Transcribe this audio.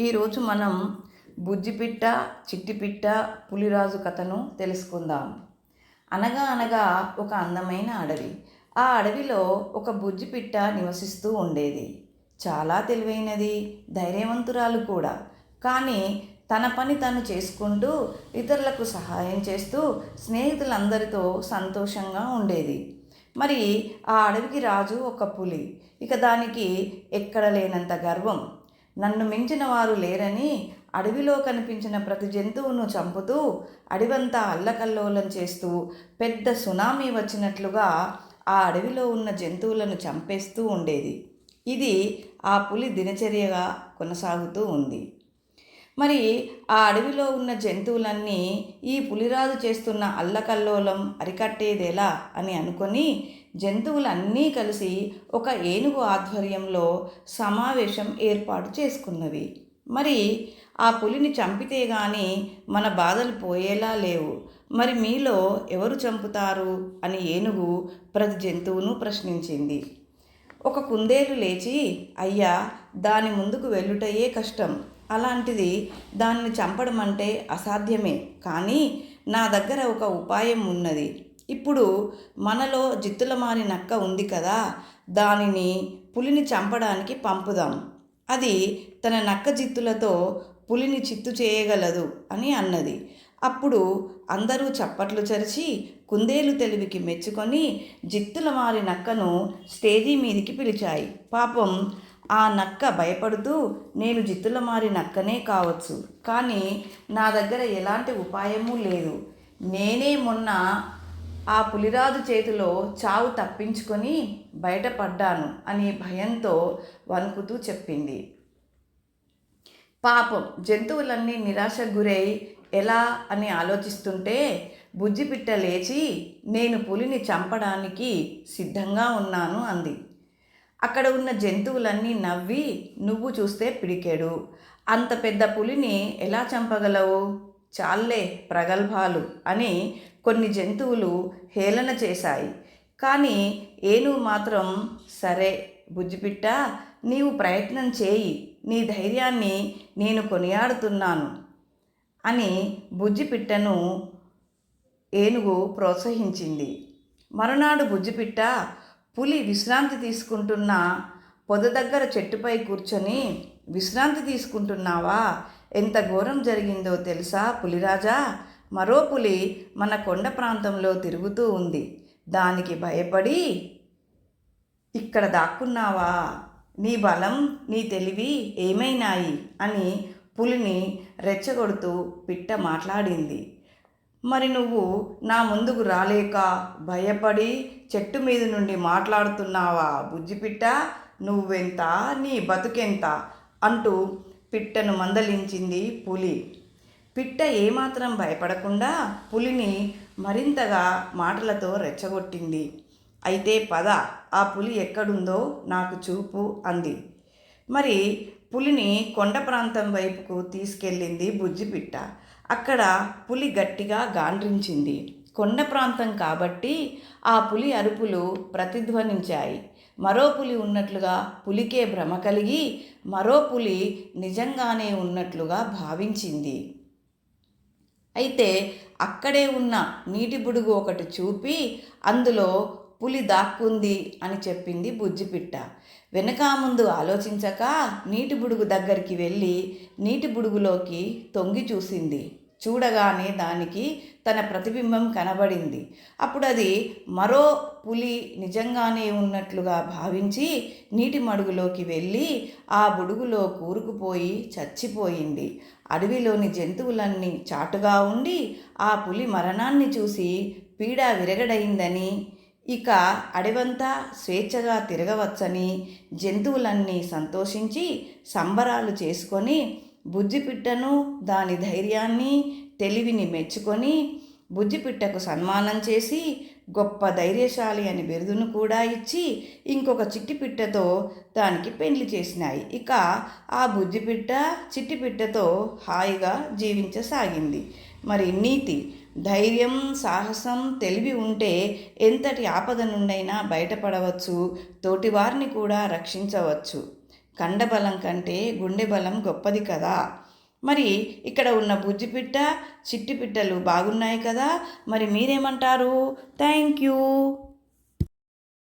ఈరోజు మనం బుజ్జిపిట్ట చిట్టిపిట్ట పులిరాజు కథను తెలుసుకుందాం. అనగా అనగా ఒక అందమైన అడవి. ఆ అడవిలో ఒక బుజ్జిపిట్ట నివసిస్తూ ఉండేది. చాలా తెలివైనది ధైర్యవంతురాలు కూడా. కానీ తన పని తను చేసుకుంటూ ఇతరులకు సహాయం చేస్తూ స్నేహితులందరితో సంతోషంగా ఉండేది. మరి ఆ అడవికి రాజు ఒక పులి. ఇక దానికి ఎక్కడ లేనంత గర్వం. నన్ను మించిన వారు లేరని అడవిలో కనిపించిన ప్రతి జంతువును చంపుతూ అడవంతా అల్లకల్లోలం చేస్తూ పెద్ద సునామీ వచ్చినట్లుగా ఆ అడవిలో ఉన్న జంతువులను చంపేస్తూ ఉండేది. ఇది ఆ పులి దినచర్యగా కొనసాగుతూ ఉంది. మరి ఆ అడవిలో ఉన్న జంతువులన్నీ ఈ పులిరాజు చేస్తున్న అల్లకల్లోలం అరికట్టేదేలా అని అనుకొని జంతువులన్నీ కలిసి ఒక ఏనుగు ఆధ్వర్యంలో సమావేశం ఏర్పాటు చేసుకున్నవి. మరి ఆ పులిని చంపితే గాని మన బాధలు పోయేలా లేవు. మరి మీలో ఎవరు చంపుతారు? అని ఏనుగు ప్రతి జంతువును ప్రశ్నించింది. ఒక కుందేలు లేచి అయ్యా దాని ముందుకు వెళ్ళుటయే కష్టం. అలాంటిది దాన్ని చంపడం అంటే అసాధ్యమే. కానీ నా దగ్గర ఒక ఉపాయం ఉన్నది. ఇప్పుడు మనలో జిత్తులమారి నక్క ఉంది కదా దానిని పులిని చంపడానికి పంపుదాం. అది తన నక్క జిత్తులతో పులిని చిత్తు చేయగలదు అని అన్నది. అప్పుడు అందరూ చప్పట్లు చరిచి కుందేలు తెలివికి మెచ్చుకొని జిత్తుల మారి నక్కను స్టేజీ మీదికి పిలిచాయి. పాపం ఆ నక్క భయపడుతూ నేను జిత్తుల మారి నక్కనే కావచ్చు కానీ నా దగ్గర ఎలాంటి ఉపాయమూ లేదు. నేనే మొన్న ఆ పులిరాజు చేతిలో చావు తప్పించుకొని బయటపడ్డాను అని భయంతో వణుకుతూ చెప్పింది. పాపం జంతువులన్నీ నిరాశకు గురై ఎలా? అని ఆలోచిస్తుంటే బుజ్జిపిట్ట లేచి నేను పులిని చంపడానికి సిద్ధంగా ఉన్నాను అంది. అక్కడ ఉన్న జంతువులన్నీ నవ్వి నువ్వు చూస్తే పిడికేడు. అంత పెద్ద పులిని ఎలా చంపగలవు? చాలే ప్రగల్భాలు అని కొన్ని జంతువులు హేళన చేశాయి. కానీ ఏనుగు మాత్రం సరే బుజ్జిపిట్ట నీవు ప్రయత్నం చేయి నీ ధైర్యాన్ని నేను కొనియాడుతున్నాను అని బుజ్జిపిట్టను ఏనుగు ప్రోత్సహించింది. మరునాడు బుజ్జిపిట్ట పులి విశ్రాంతి తీసుకుంటున్న పొద దగ్గర చెట్టుపై కూర్చొని విశ్రాంతి తీసుకుంటున్నావా? ఎంత ఘోరం జరిగిందో తెలుసా పులిరాజా? మరో పులి మన కొండ ప్రాంతంలో తిరుగుతూ ఉంది. దానికి భయపడి ఇక్కడ దాక్కున్నావా? నీ బలం నీ తెలివి ఏమైనాయి? అని పులిని రెచ్చగొడుతూ పిట్ట మాట్లాడింది. మరి నువ్వు నా ముందుకు రాలేక భయపడి చెట్టు మీద నుండి మాట్లాడుతున్నావా బుజ్జిపిట్ట? నువ్వెంత? నీ బతుకెంత? అంటూ పిట్టను మందలించింది పులి. పిట్ట ఏమాత్రం భయపడకుండా పులిని మరింతగా మాటలతో రెచ్చగొట్టింది. అయితే పద ఆ పులి ఎక్కడుందో నాకు చూపు అంది. మరి పులిని కొండ ప్రాంతం వైపుకు తీసుకెళ్ళింది బుజ్జిపిట్ట. అక్కడ పులి గట్టిగా గాండ్రించింది. కొండ ప్రాంతం కాబట్టి ఆ పులి అరుపులు ప్రతిధ్వనించాయి. మరో పులి ఉన్నట్లుగా పులికే భ్రమ కలిగి మరో పులి నిజంగానే ఉన్నట్లుగా భావించింది. అయితే అక్కడే ఉన్న నీటి బుడుగు ఒకటి చూపి అందులో పులి దాక్కుంది అని చెప్పింది బుజ్జిపిట్ట. వెనక ముందు ఆలోచించక నీటి బుడుగు దగ్గరికి వెళ్ళి నీటి బుడుగులోకి తొంగి చూసింది. చూడగానే దానికి తన ప్రతిబింబం కనబడింది. అప్పుడు అది మరో పులి నిజంగానే ఉన్నట్లుగా భావించి నీటి మడుగులోకి వెళ్ళి ఆ బుడుగులో కూరుకుపోయి చచ్చిపోయింది. అడవిలోని జంతువులన్నీ చాటుగా ఉండి ఆ పులి మరణాన్ని చూసి పీడ విరగడైందని ఇక అడవంతా స్వేచ్ఛగా తిరగవచ్చని జంతువులన్నీ సంతోషించి సంబరాలు చేసుకొని బుజ్జిపిట్టను దాని ధైర్యాన్ని తెలివిని మెచ్చుకొని బుజ్జిపిట్టకు సన్మానం చేసి గొప్ప ధైర్యశాలి అని బిరుదును కూడా ఇచ్చి ఇంకొక చిట్టిపిట్టతో దానికి పెళ్ళి చేసినాయి. ఇక ఆ బుజ్జిపిట్ట చిట్టిపిట్టతో హాయిగా జీవించసాగింది. మరి నీతి ధైర్యం సాహసం తెలివి ఉంటే ఎంతటి ఆపద నుండైనా బయటపడవచ్చు తోటివారిని కూడా రక్షించవచ్చు. కండబలం కంటే గుండె బలం గొప్పది కదా. మరి ఇక్కడ ఉన్న బుజ్జిపిట్ట చిట్టిపిట్టలు బాగున్నాయి కదా. మరి మీరేమంటారు? Thank you.